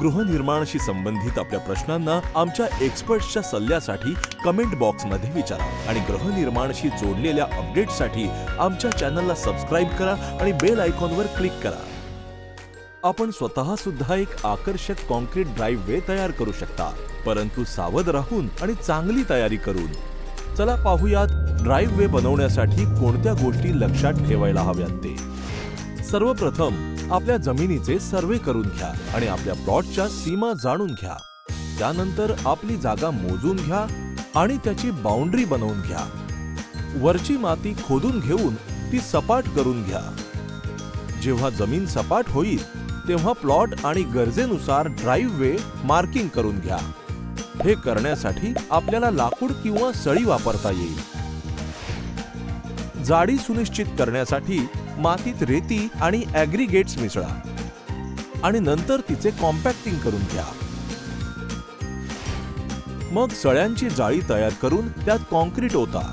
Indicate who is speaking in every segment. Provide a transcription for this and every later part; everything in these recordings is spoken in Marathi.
Speaker 1: गृहनिर्माणाशी संबंधित आपल्या प्रश्नांना आमच्या एक्सपर्ट्सच्या सल्ल्यासाठी कमेंट बॉक्समध्ये विचारा आणि गृहनिर्माणाशी जोडलेल्या अपडेट्ससाठी आमच्या चॅनलला सबस्क्राईब करा आणि बेल आयकॉनवर क्लिक करा. आपण स्वतः सुद्धा एक आकर्षक कॉन्क्रीट ड्राईव्ह वे तयार करू शकता परंतु सावध राहून आणि चांगली तयारी करून. चला पाहूयात ड्राईव्ह वे बनवण्यासाठी कोणत्या गोष्टी लक्षात ठेवायला हव्यात ते. सर्वप्रथम आपल्या जमिनीचे सर्वे करून घ्या आणि आपल्या प्लॉटच्या सीमा जाणून घ्या. त्यानंतर आपली जागा मोजून घ्या आणि त्याची बाउंड्री बनवून घ्या. वरची माती खोदून घेऊन ती सपाट करून घ्या. जेव्हा जमीन सपाट होईल तेव्हा प्लॉट आणि गरजेनुसार ड्राईव्ह वे मार्किंग करून घ्या. हे करण्यासाठी आपल्याला लाकूड किंवा सळी वापरता येईल. जाडी सुनिश्चित करण्यासाठी मातीत रेती आणि ॲग्रीगेट्स मिसळा. आणि नंतर तिचे कॉम्पॅक्टिंग करून घ्या. मग सळ्यांची जाळी तयार करून त्यात कॉन्क्रीट होता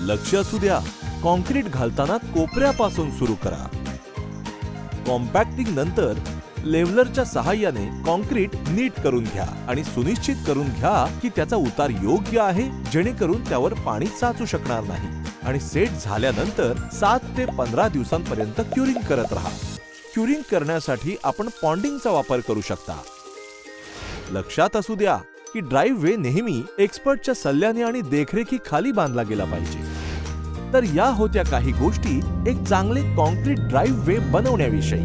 Speaker 1: लक्ष असू द्या कॉन्क्रीट घालताना कोपऱ्यापासून सुरू करा. कॉम्पॅक्टिंग नंतर लेव्हलरच्या सहाय्याने कॉन्क्रीट नीट करून घ्या आणि सुनिश्चित करून घ्या की त्याचा उतार योग्य आहे जेणेकरून त्यावर पाणी साचू शकणार नाही. आणि सेट झाल्यानंतर सात ते पंधरा दिवसांपर्यंत क्युरिंग करत राहा. क्युरिंग करण्यासाठी आपण पॉन्डिंगचा वापर करू शकता. लक्षात असू द्या की ड्राईव्ह वे नेहमी एक्सपर्टच्या सल्ल्याने आणि देखरेखी खाली बांधला गेला पाहिजे. तर या होत्या काही गोष्टी एक चांगले कॉन्क्रीट ड्राईव्ह वे बनवण्याविषयी.